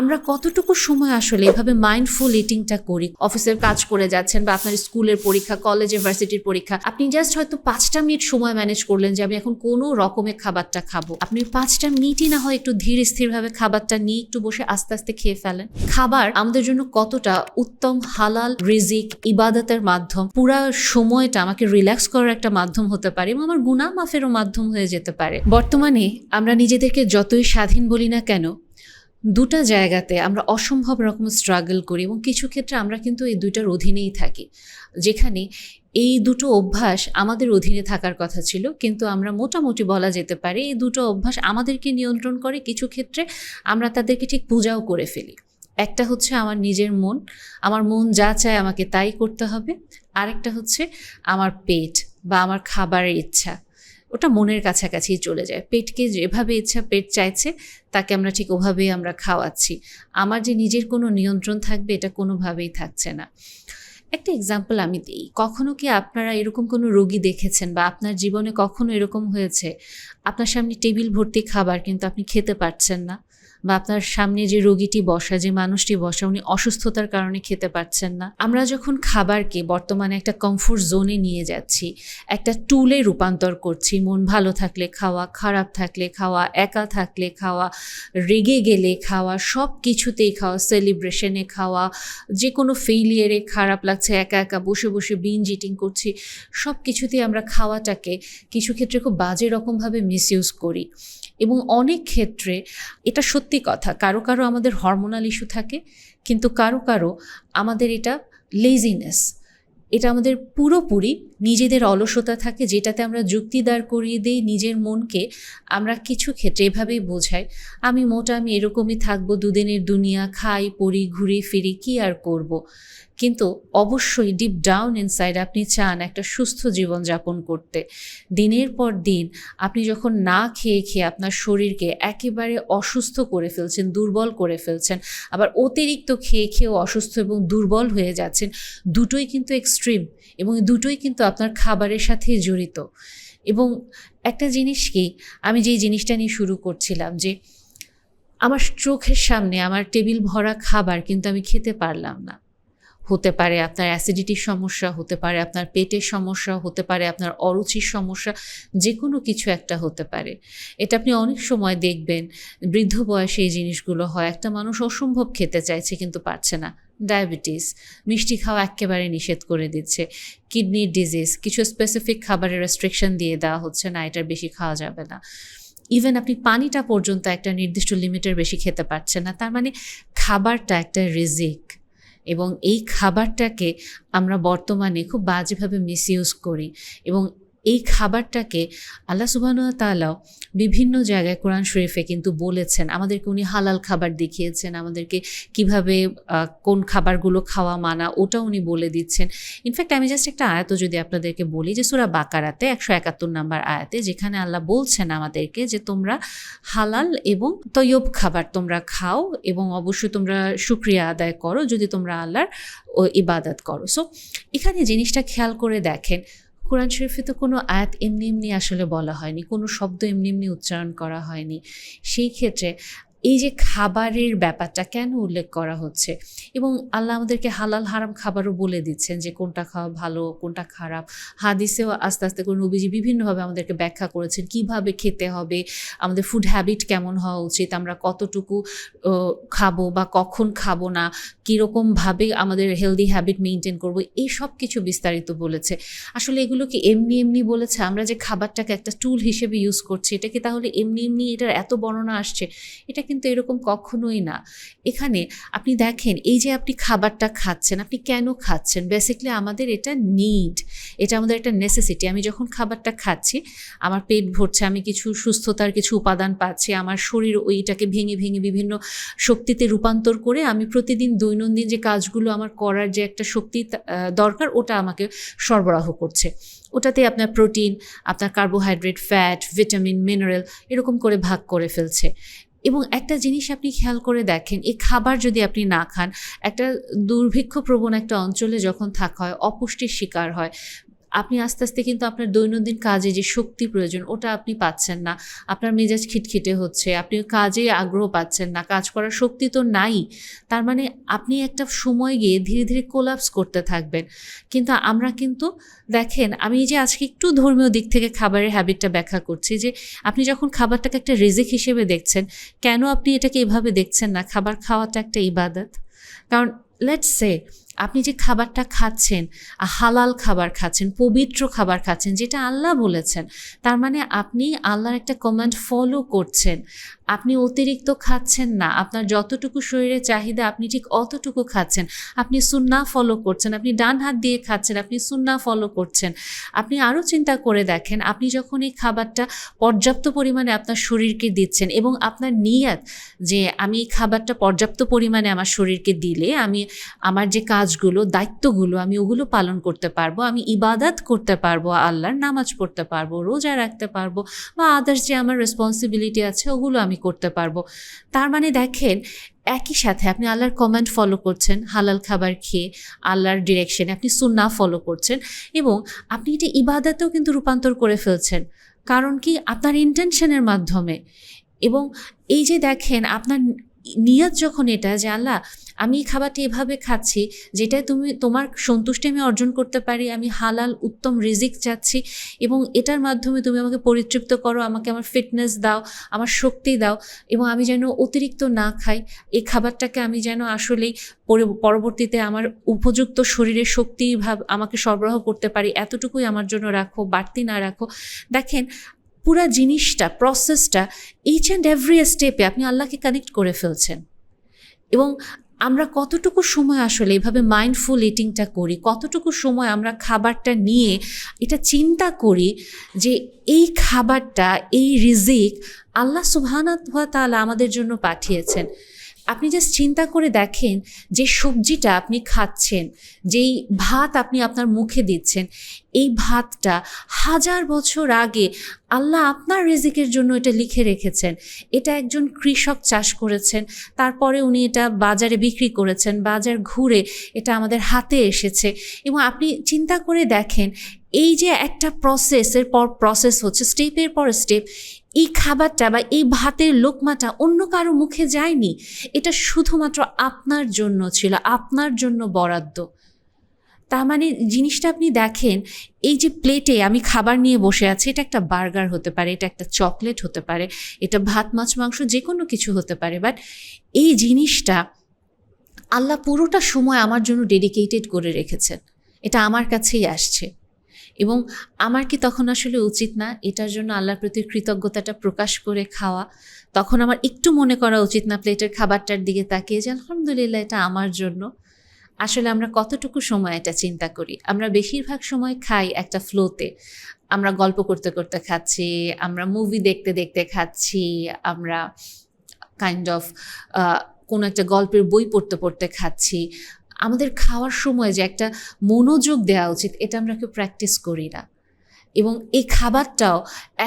আমরা কতটুকু সময় আসলে এভাবে মাইন্ডফুল ইটিংটা করি? অফিসের কাজ করে যাচ্ছেন বা আপনার স্কুলের পরীক্ষা কলেজ ইউনিভার্সিটির পরীক্ষা, আপনি জাস্ট হয়তো পাঁচটা মিনিট সময় ম্যানেজ করলেন যে আমি এখন কোনো রকমের খাবারটা খাব। আপনি পাঁচটা মিনিটই না হয় একটু ধীর স্থিরভাবে খাবারটা নিয়ে একটু বসে আস্তে আস্তে খেয়ে ফেলেন। খাবার আমাদের জন্য কতটা উত্তম, হালাল, রিজিক, ইবাদতের মাধ্যম, পুরা সময়টা আমাকে রিল্যাক্স করার একটা মাধ্যম হতে পারে এবং আমার গুণা মাফেরও মাধ্যম হয়ে যেতে পারে। বর্তমানে আমরা নিজেদেরকে যতই স্বাধীন বলি না কেন দুটা জায়গাতে আমরা অসম্ভব রকম স্ট্রাগল করি এবং কিছু ক্ষেত্রে আমরা কিন্তু এই দুইটার অধীনেই থাকি। যেখানে এই দুটো অভ্যাস আমাদের অধীনে থাকার কথা ছিল, কিন্তু আমরা মোটামুটি বলা যেতে পারে এই দুটো অভ্যাস আমাদেরকে নিয়ন্ত্রণ করে, কিছু ক্ষেত্রে আমরা তাদেরকে ঠিক পূজাও করে ফেলি। একটা হচ্ছে আমার নিজের মন, আমার মন যা চায় আমাকে তাই করতে হবে। আরেকটা হচ্ছে আমার পেট বা আমার খাবারের ইচ্ছা। ওটা মনের কাছাকাছি চলে যায়। পেটকে যেভাবে ইচ্ছা পেট চাইছে, তাকে আমরা ঠিক ওভাবেই আমরা খাওয়াচ্ছি। আমার যে নিজের কোনো নিয়ন্ত্রণ থাকবে, এটা কোনোভাবেই থাকছে না। একটা এক্সাম্পল আমি দিই। কখনো কি আপনারা এরকম কোনো রোগী দেখেছেন বা আপনার জীবনে কখনো এরকম হয়েছে? আপনার সামনে টেবিল ভর্তি খাবার কিন্তু আপনি খেতে পারছেন না। বা আপনার সামনে যে রোগীটি বসা, যে মানুষটি বসা, উনি অসুস্থতার কারণে খেতে পারছেন না। আমরা যখন খাবারকে বর্তমানে একটা কমফোর্ট জোনে নিয়ে যাচ্ছি, একটা টুলে রূপান্তর করছি, মন ভালো থাকলে খাওয়া, খারাপ থাকলে খাওয়া, একা থাকলে খাওয়া, রেগে গেলে খাওয়া সব কিছুতেই খাওয়া সেলিব্রেশনে খাওয়া যে কোনো ফেইলিয়ারে খারাপ লাগছে, একা একা বসে বসে বিন ইটিং করছি সব কিছুতেই আমরা খাওয়াটাকে কিছু ক্ষেত্রে খুব বাজে রকমভাবে মিসইউজ করি। এবং অনেক ক্ষেত্রে এটা সত্যি কথা, কারও কারও আমাদের হরমোনাল ইস্যু থাকে, কিন্তু কারও কারও আমাদের এটা লেজিনেস এটা আমাদের পুরোপুরি নিজেদের অলসতা থাকে, যেটাতে আমরা যুক্তি দাঁড় করিয়ে দিই নিজের মনকে, আমরা কিছু ক্ষেত্রে এভাবেই বোঝাই, আমি মোটা, আমি এরকমই থাকব, দুদিনের দুনিয়া, খাই, পড়ি, ঘুরি, ফিরি, কি আর করব। কিন্তু অবশ্যই ডিপ ডাউন ইনসাইড আপনি চান একটা সুস্থ জীবন যাপন করতে দিনের পর দিন আপনি যখন না খেয়ে খেয়ে আপনার শরীরকে একেবারে অসুস্থ করে ফেলছেন, দুর্বল করে ফেলছেন, আবার অতিরিক্ত খেয়ে খেয়েও অসুস্থ এবং দুর্বল হয়ে যাচ্ছেন, দুটোই কিন্তু এক্সট্রিম এবং দুটোই কিন্তু আপনার খাবারের সাথে জড়িত। এবং একটা জিনিস কি, আমি যেই জিনিসটা নিয়ে শুরু করছিলাম যে, আমার চোখের সামনে আমার টেবিল ভরা খাবার কিন্তু আমি খেতে পারলাম না। হতে পারে আপনার অ্যাসিডিটির সমস্যা, হতে পারে আপনার পেটের সমস্যা, হতে পারে আপনার অরুচির সমস্যা যে কোনো কিছু একটা হতে পারে। এটা আপনি অনেক সময় দেখবেন, বৃদ্ধ বয়সে এই জিনিসগুলো হয়। একটা মানুষ অসম্ভব খেতে চাইছে কিন্তু পারছে না। ডায়াবেটিস, মিষ্টি খাওয়া একেবারে নিষেধ করে দিচ্ছে। কিডনির ডিজিজ, কিছু স্পেসিফিক খাবারের রেস্ট্রিকশন দিয়ে দেওয়া হচ্ছে না, এটার বেশি খাওয়া যাবে না। ইভেন আপনি পানিটা পর্যন্ত একটা নির্দিষ্ট লিমিটের বেশি খেতে পারছেন না, তার মানে খাবারটা একটা রিজিক। এবং এই খাবারটাকে আমরা বর্তমানে খুব বাজেভাবে মিসইউজ করি। এবং এই খাবারটাকে আল্লাহ সুবাহ তালাও বিভিন্ন জায়গায় কোরআন শরীফে কিন্তু বলেছেন। আমাদেরকে উনি হালাল খাবার দেখিয়েছেন, আমাদেরকে কীভাবে কোন খাবারগুলো খাওয়া মানা ওটা উনি বলে দিচ্ছেন। ইনফ্যাক্ট আমি জাস্ট একটা আয়াত যদি আপনাদেরকে বলি যে সুরা বাকারাতে একশো একাত্তর নাম্বার আয়াতে যেখানে আল্লাহ বলছেন আমাদেরকে যে তোমরা হালাল এবং তৈয়ব খাবার তোমরা খাও এবং অবশ্যই তোমরা সুক্রিয়া আদায় করো যদি তোমরা আল্লাহর ইবাদত করো। সো এখানে জিনিসটা খেয়াল করে দেখেন কোরআন শরীফে তো কোনো আয়াত এমনি এমনি আসলে বলা হয়নি, কোনো শব্দ এমনি এমনি উচ্চারণ করা হয়নি। সেই ক্ষেত্রে এই যে খাবারের ব্যাপারটা কেন উল্লেখ করা হচ্ছে? এবং আল্লাহ আমাদেরকে হালাল হারাম খাবারও বলে দিচ্ছেন যে কোনটা খাওয়া ভালো, কোনটা খারাপ। হাদিসেও আস্তে আস্তে করে নবীজি বিভিন্নভাবে আমাদেরকে ব্যাখ্যা করেছেন, কীভাবে খেতে হবে, আমাদের ফুড হ্যাবিট কেমন হওয়া উচিত, আমরা কতটুকু খাব বা কখন খাব না, কীরকমভাবে আমাদের হেলদি হ্যাবিট মেনটেন করব, এই সব কিছু বিস্তারিত বলেছে। আসলে এগুলো কি এমনি এমনি বলেছে? আমরা যে খাবারটাকে একটা টুল হিসেবে ইউজ করছি, এটা কি তাহলে এমনি এমনি এটার এত বর্ণনা আসছে? এটা কিন্তু এরকম কখনোই না। এখানে আপনি দেখেন, এই যে আপনি খাবারটা খাচ্ছেন, আপনি কেন খাচ্ছেন? বেসিকলি আমাদের এটা নিড এটা আমাদের একটা নেসেসিটি আমি যখন খাবারটা খাচ্ছি, আমার পেট ভরছে, আমি কিছু সুস্থতার কিছু উপাদান পাচ্ছি, আমার শরীর ওইটাকে ভেঙে ভেঙে বিভিন্ন শক্তিতে রূপান্তর করে আমি প্রতিদিন দৈনন্দিন যে কাজগুলো আমার করার যে একটা শক্তি দরকার, ওটা আমাকে সরবরাহ করছে। ওটাতে আপনার প্রোটিন আপনার কার্বোহাইড্রেট ফ্যাট ভিটামিন মিনারেল এরকম করে ভাগ করে ফেলছে। এবং একটা জিনিস আপনি খেয়াল করে দেখেন, এই খাবার যদি আপনি না খান, একটা দুর্ভিক্ষ প্রবণ একটা অঞ্চলে যখন থাকা হয়, অপুষ্টির শিকার হয় আপনি আস্তে আস্তে কিন্তু আপনার দৈনন্দিন কাজে যে শক্তি প্রয়োজন, ওটা আপনি পাচ্ছেন না। আপনার মেজাজ খিটখিটে হচ্ছে, আপনি কাজে আগ্রহ পাচ্ছেন না, কাজ করার শক্তি তো নাই। তার মানে আপনি একটা সময় গিয়ে ধীরে ধীরে কোলাপস করতে থাকবেন। কিন্তু আমরা কিন্তু, দেখেন, আমি যে আজকে একটু ধর্মীয় দিক থেকে খাবারের হ্যাবিটটা ব্যাখ্যা করছি যে, আপনি যখন খাবারটাকে একটা রিজিক হিসেবে দেখছেন, কেন আপনি এটাকে এভাবে দেখছেন না? খাবার খাওয়াটা একটা ইবাদত। কারণ লেটস সে আপনি যে খাবারটা খাচ্ছেন হালাল খাবার খাচ্ছেন, পবিত্র খাবার খাচ্ছেন, যেটা আল্লাহ বলেছেন, তার মানে আপনি আল্লাহর একটা কমান্ড ফলো করছেন। আপনি অতিরিক্ত খাচ্ছেন না। আপনার যতটুকু শরীরের চাহিদা, আপনি ঠিক অতটুকু খাচ্ছেন। আপনি সুন্না ফলো করছেন, আপনি ডান হাত দিয়ে খাচ্ছেন, আপনি সুন্না ফলো করছেন। আপনি আরও চিন্তা করে দেখেন, আপনি যখন এই খাবারটা পর্যাপ্ত পরিমাণে আপনার শরীরকে দিচ্ছেন এবং আপনার নিয়াত যে আমি এই খাবারটা পর্যাপ্ত পরিমাণে আমার শরীরকে দিলে আমি আমার যে কাজগুলো, দায়িত্বগুলো আমি ওগুলো পালন করতে পারব, আমি ইবাদাত করতে পারব, আল্লাহর নামাজ পড়তে পারব, রোজা রাখতে পারব বা আদার্স যে আমার রেসপন্সিবিলিটি আছে ওগুলো আমি করতে পারব। তার মানে দেখেন, একই সাথে আপনি আল্লাহর কমেন্ট ফলো করছেন, হালাল খাবার খেয়ে আল্লাহর ডিরেকশনে আপনি সুন্না ফলো করছেন এবং আপনি এটা ইবাদাতেও কিন্তু রূপান্তর করে ফেলছেন। কারণ কি? আপনার ইন্টেনশনের মাধ্যমে। এবং এই যে দেখেন, আপনার নিয়ত যখন এটা যে, আল্লাহ, আমি এই খাবারটি এভাবে খাচ্ছি যেটা তুমি, তোমার সন্তুষ্টি আমি অর্জন করতে পারি, আমি হালাল, উত্তম রিজিক চাচ্ছি এবং এটার মাধ্যমে তুমি আমাকে পরিতৃপ্ত করো, আমাকে আমার ফিটনেস দাও, আমার শক্তি দাও এবং আমি যেন অতিরিক্ত না খাই, এই খাবারটাকে আমি যেন আসলেই পরবর্তীতে আমার উপযুক্ত শরীরের শক্তি ভাব আমাকে সরবরাহ করতে পারি, এতটুকুই আমার জন্য রাখো, বাড়তি না রাখো। দেখেন পুরা জিনিসটা প্রসেসটা ইচ অ্যান্ড এভরি স্টেপে আপনি আল্লাহকে কানেক্ট করে ফেলছেন। এবং আমরা কতটুকু সময় আসলে এভাবে মাইন্ডফুল ইটিংটা করি, কতটুকু সময় আমরা খাবারটা নিয়ে এটা চিন্তা করি যে এই খাবারটা, এই রিজিক আল্লাহ সুবহানাত তালা আমাদের জন্য পাঠিয়েছেন। আপনি জাস্ট চিন্তা করে দেখেন যে সবজিটা আপনি খাচ্ছেন, যেই ভাত আপনি আপনার মুখে দিচ্ছেন, এই ভাতটা হাজার বছর আগে আল্লাহ আপনার রেজিকের জন্য এটা লিখে রেখেছেন। এটা একজন কৃষক চাষ করেছেন, তারপরে উনি এটা বাজারে বিক্রি করেছেন, বাজার ঘুরে এটা আমাদের হাতে এসেছে এবং আপনি চিন্তা করে দেখেন, এই যে একটা প্রসেসের পর প্রসেস হচ্ছে স্টেপের পর স্টেপ এই খাবারটা বা এই ভাতের লোকমাটা অন্য কারও মুখে যায়নি। এটা শুধুমাত্র আপনার জন্য ছিল, আপনার জন্য বরাদ্দ। তার মানে জিনিসটা আপনি দেখেন, এই যে প্লেটে আমি খাবার নিয়ে বসে আছি, এটা একটা বার্গার হতে পারে, এটা একটা চকলেট হতে পারে, এটা ভাত, মাছ, মাংস যে কোনো কিছু হতে পারে, বাট এই জিনিসটা আল্লাহ পুরোটা সময় আমার জন্য ডেডিকেটেড করে রেখেছেন। এটা আমার কাছেই আসছে। এবং আমার কি তখন আসলে উচিত না এটার জন্য আল্লাহর প্রতি কৃতজ্ঞতাটা প্রকাশ করে খাওয়া? তখন আমার একটু মনে করা উচিত না প্লেটের খাবারটার দিকে তাকিয়ে যে, আলহামদুলিল্লাহ, এটা আমার জন্য। আসলে আমরা কতটুকু সময় এটা চিন্তা করি? আমরা বেশিরভাগ সময় খাই একটা ফ্লোতে আমরা গল্প করতে করতে খাচ্ছি, আমরা মুভি দেখতে দেখতে খাচ্ছি, আমরা কাইন্ড অফ কোনো একটা গল্পের বই পড়তে পড়তে খাচ্ছি। আমাদের খাওয়ার সময় যে একটা মনোযোগ দেওয়া উচিত, এটা আমরা কেউ প্র্যাকটিস করি না। এবং এই খাবারটাও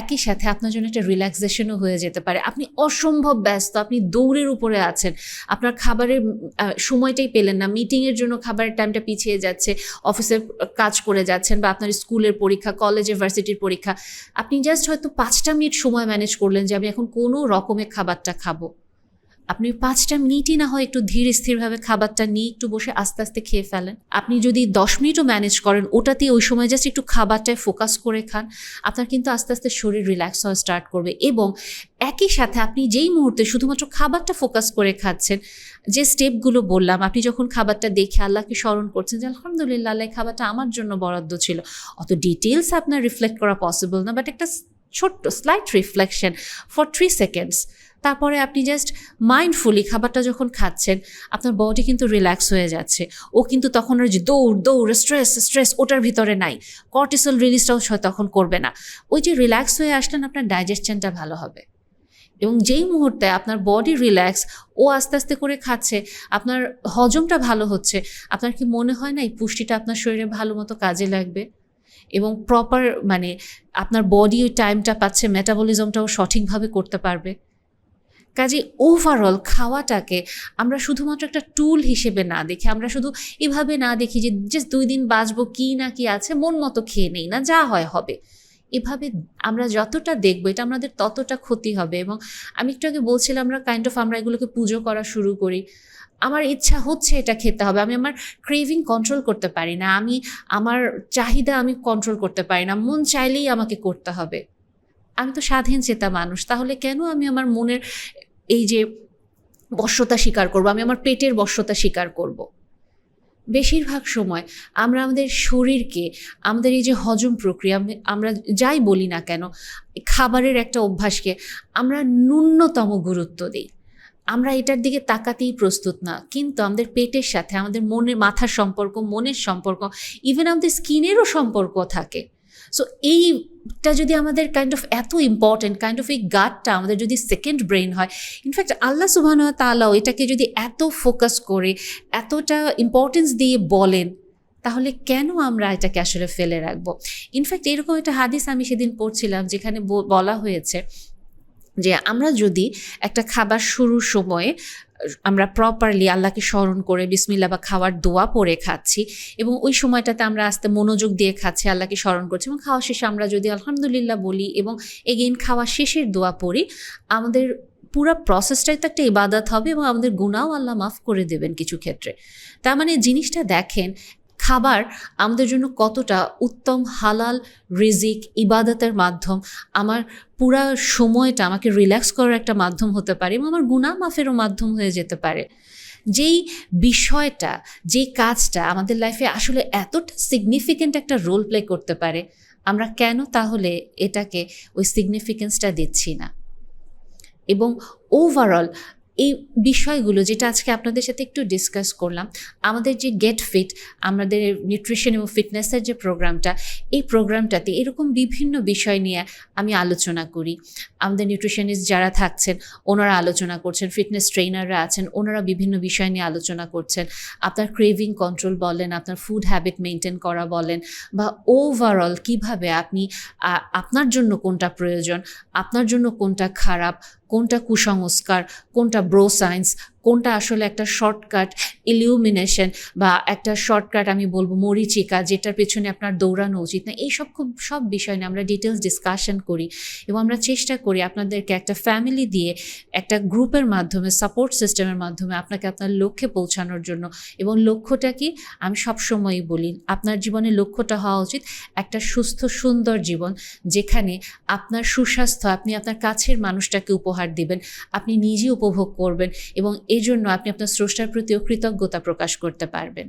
একই সাথে আপনার জন্য একটা রিল্যাক্সেশনও হয়ে যেতে পারে। আপনি অসম্ভব ব্যস্ত, আপনি দৌড়ের উপরে আছেন, আপনার খাবারের সময়টাই পেলেন না মিটিংয়ের জন্য খাবারের টাইমটা পিছিয়ে যাচ্ছে অফিসের কাজ করে যাচ্ছেন বা আপনার স্কুলের পরীক্ষা কলেজে ভার্সিটির পরীক্ষা। আপনি জাস্ট হয়তো পাঁচটা মিনিট সময় ম্যানেজ করলেন যে আমি এখন কোনো রকমের খাবারটা খাব। আপনি পাঁচটা মিনিটই না হয় একটু ধীর স্থিরভাবে খাবারটা নিয়ে একটু বসে আস্তে আস্তে খেয়ে ফেলেন। আপনি যদি দশ মিনিটও ম্যানেজ করেন ওটাতে ওই সময় জাস্ট একটু খাবারটায় ফোকাস করে খান, আপনার কিন্তু আস্তে আস্তে শরীর রিল্যাক্স হওয়া স্টার্ট করবে। এবং একই সাথে আপনি যেই মুহূর্তে শুধুমাত্র খাবারটা ফোকাস করে খাচ্ছেন, যে স্টেপগুলো বললাম, আপনি যখন খাবারটা দেখে আল্লাহকে স্মরণ করছেন যে, আলহামদুলিল্লাহ, আল্লাহ খাবারটা আমার জন্য বরাদ্দ ছিল। অত ডিটেলস আপনার রিফ্লেক্ট করা পসিবল না বাট একটা ছোট্ট slight reflection for three seconds তারপরে আপনি জাস্ট মাইন্ডফুলি খাবারটা যখন খাচ্ছেন, আপনার বডি কিন্তু রিল্যাক্স হয়ে যাচ্ছে। ও কিন্তু তখন আর যে দৌড় দৌড় স্ট্রেস স্ট্রেস ওটার ভিতরে নাই। কর্টিসল রিলিজটাও তখন করবে না। ওই যে রিল্যাক্স হয়ে আসলেন, আপনার ডাইজেশনটা ভালো হবে। এবং যেই মুহূর্তে আপনার বডি রিল্যাক্স ও আস্তে আস্তে করে খাচ্ছে, আপনার হজমটা ভালো হচ্ছে, আপনার কি মনে হয় না এই পুষ্টিটা আপনার শরীরে ভালো মতো কাজে লাগবে? এবং প্রপার মানে আপনার বডি ওই টাইমটা পাচ্ছে মেটাবলিজমটাও সঠিকভাবে করতে পারবে? কাজে ওভারঅল খাওয়াটাকে আমরা শুধুমাত্র একটা টুল হিসেবে না দেখি। আমরা শুধু এভাবে না দেখি যে জাস্ট দুই দিন বাঁচবো কি না কি আছে, মন মতো খেয়ে নেই না, যা হয় হবে। এভাবে আমরা যতটা দেখব, এটা আমাদের ততটা ক্ষতি হবে এবং আমি একটু আগে বলছিলাম আমরা কাইন্ড অফ আমরা এগুলোকে পুজো করা শুরু করি। আমার ইচ্ছা হচ্ছে এটা খেতে হবে। আমি আমার ক্রেভিং কন্ট্রোল করতে পারি না। আমি আমার চাহিদা আমি কন্ট্রোল করতে পারি না। মন চাইলেই আমাকে করতে হবে। আমি তো স্বাধীন চেতা মানুষ, তাহলে কেন আমি আমার মনের এই যে বশ্যতা স্বীকার করব? আমি আমার পেটের বশ্যতা স্বীকার করব? বেশিরভাগ সময় আমরা আমাদের শরীরকে, আমাদের এই যে হজম প্রক্রিয়া আমরা যাই বলি না কেন, খাবারের একটা অভ্যাসকে আমরা ন্যূনতম গুরুত্ব দিই। আমরা এটার দিকে তাকাতেই প্রস্তুত না, কিন্তু আমাদের পেটের সাথে, আমাদের মনের মাথার সম্পর্ক, মনের সম্পর্ক ইভেন আমাদের স্কিনেরও সম্পর্ক থাকে। সো এইটা যদি আমাদের কাইন্ড অফ এত ইম্পর্টেন্ট কাইন্ড অফ এই গাটটা আমাদের যদি সেকেন্ড ব্রেন হয় ইনফ্যাক্ট আল্লাহ সুবাহ তালাও এটাকে যদি এত ফোকাস করে, এতটা ইম্পর্টেন্স দিয়ে বলেন, তাহলে কেন আমরা এটাকে আসলে ফেলে রাখব? ইনফ্যাক্ট এরকম একটা হাদিস আমি সেদিন পড়ছিলাম, যেখানে বলা হয়েছে যে আমরা যদি একটা খাবার শুরুর সময়ে, আমরা প্রপারলি আল্লাহকে স্মরণ করে বিসমিল্লা বা খাওয়ার দোয়া পরে খাচ্ছি এবং ওই সময়টাতে আমরা আস্তে মনোযোগ দিয়ে খাচ্ছি, আল্লাহকে স্মরণ করছি এবং খাওয়া শেষে আমরা যদি আলহামদুলিল্লাহ বলি এবং এগেইন খাওয়া শেষের দোয়া পড়ি, আমাদের পুরো প্রসেসটাই তো একটা ইবাদত হবে এবং আমাদের গুণাও আল্লাহ মাফ করে দেবেন কিছু ক্ষেত্রে। তার মানে জিনিসটা দেখেন খাবার আমাদের জন্য কতটা উত্তম, হালাল, রিজিক, ইবাদতের মাধ্যম, আমার পুরা সময়টা আমাকে রিল্যাক্স করার একটা মাধ্যম হতে পারে এবং আমার গুণা মাফেরও মাধ্যম হয়ে যেতে পারে। যেই বিষয়টা, যেই কাজটা আমাদের লাইফে আসলে এতটা সিগনিফিক্যান্ট একটা রোল প্লে করতে পারে, আমরা কেন তাহলে এটাকে ওই সিগনিফিকেন্সটা দিচ্ছি না? এবং ওভারঅল এই বিষয়গুলো যেটা আজকে আপনাদের সাথে একটু ডিসকাস করলাম, আমাদের যে গেট ফিট আমাদের নিউট্রিশন এবং ফিটনেসের যে প্রোগ্রামটা এই প্রোগ্রামটাতে এরকম বিভিন্ন বিষয় নিয়ে আমি আলোচনা করি। আমাদের নিউট্রিশনিস্ট যারা থাকছেন, ওনারা আলোচনা করছেন ফিটনেস ট্রেনাররা আছেন, ওনারা বিভিন্ন বিষয় নিয়ে আলোচনা করছেন। আপনার ক্রেভিং কন্ট্রোল বলেন, আপনার ফুড হ্যাবিট মেনটেন করা বলেন, বা ওভারঅল কীভাবে আপনি আপনার জন্য কোনটা প্রয়োজন, আপনার জন্য কোনটা খারাপ কোনটা কুসংস্কার কোনটা ব্রো সায়েন্স কোনটা আসলে একটা শর্টকাট ইলিউমিনেশন বা একটা শর্টকাট আমি বলব মরিচিকা, যেটার পেছনে আপনার দৌড়ানো উচিত। না, এইসব খুব, সব বিষয় নিয়ে আমরা ডিটেলস ডিসকাশন করি এবং আমরা চেষ্টা করি আপনাদেরকে একটা ফ্যামিলি দিয়ে একটা গ্রুপের মাধ্যমে সাপোর্ট সিস্টেমের মাধ্যমে আপনাকে আপনার লক্ষ্যে পৌঁছানোর জন্য। এবং লক্ষ্যটা কি? আমি সবসময়ই বলি, আপনার জীবনে লক্ষ্যটা হওয়া উচিত একটা সুস্থ, সুন্দর জীবন যেখানে আপনার সুস্বাস্থ্য, আপনি আপনার কাছের মানুষটাকে উপহার দিবেন, আপনি নিজে উপভোগ করবেন এবং এই জন্য আপনি আপনার স্রষ্টার প্রতিও কৃতজ্ঞতা প্রকাশ করতে পারবেন।